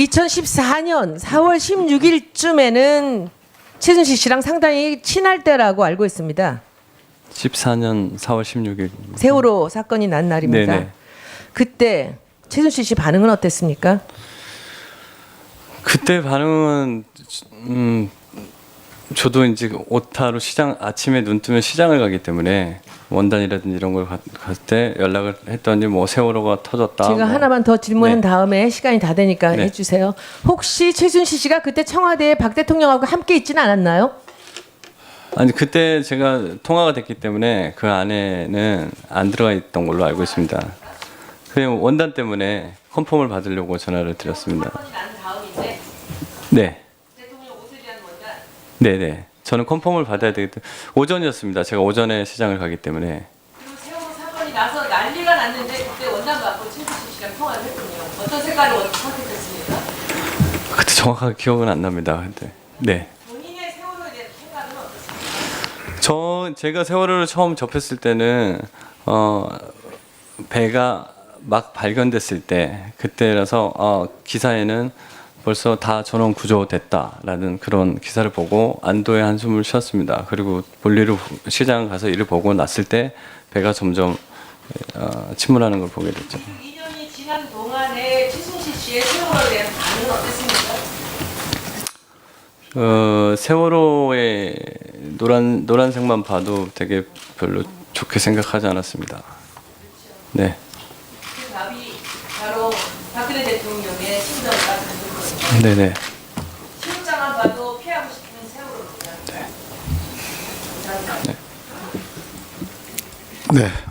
2014년 4월 16일쯤에는 최순실 씨랑 상당히 친할 때라고 알고 있습니다. 14년 4월 16일. 세월호 사건이 난 날입니다. 네네. 그때 최순실 씨 반응은 어땠습니까? 그때 반응은 음 저도 이제 오타로 시장 아침에 눈 뜨면 시장을 가기 때문에 원단이라든지 이런 걸갈때 연락을 했더니 뭐 세월호가 터졌다. 제가 뭐. 하나만 더 질문한 네. 다음에 시간이 다 되니까 네. 해주세요. 혹시 최순실 씨가 그때 청와대에 박 대통령하고 함께 있지는 않았나요? 아니 그때 제가 통화가 됐기 때문에 그 안에는 안 들어가 있던 걸로 알고 있습니다. 그냥 원단 때문에 컨펌을 받으려고 전화를 드렸습니다. 네. 네, 네. 저는 컨펌을 받아야 되기 때문에 오전이었습니다. 제가 오전에 시장을 가기 때문에 그리고 세월호 사건이 나서 난리가 났는데 그때 원장 갖고 최순실 씨랑 통화를 했군요. 어떤 색깔을 선택했습니까? 그때 정확하게 기억은 안 납니다. 근데 네. 본인의 세월호에 대한 생각은 어떻습니까? 저 제가 세월호를 처음 접했을 때는 어 배가 막 발견됐을 때 그때라서 어 기사에는 벌써 다 전원 구조됐다라는 그런 기사를 보고 안도의 한숨을 쉬었습니다. 그리고 볼일을 시장 가서 일을 보고 났을 때 배가 점점 어, 침몰하는 걸 보게 됐죠. 2년이 지난 동안에 최순실 씨의 세월호에 대한 반응은 어땠습니까? 어, 세월호의 노란 노란색만 봐도 되게 별로 좋게 생각하지 않았습니다. 네. 그 답이 바로 박근혜 대통령의 심정을 가 봐도 피하고 싶은 세월호입니다. 감사합니다. 네.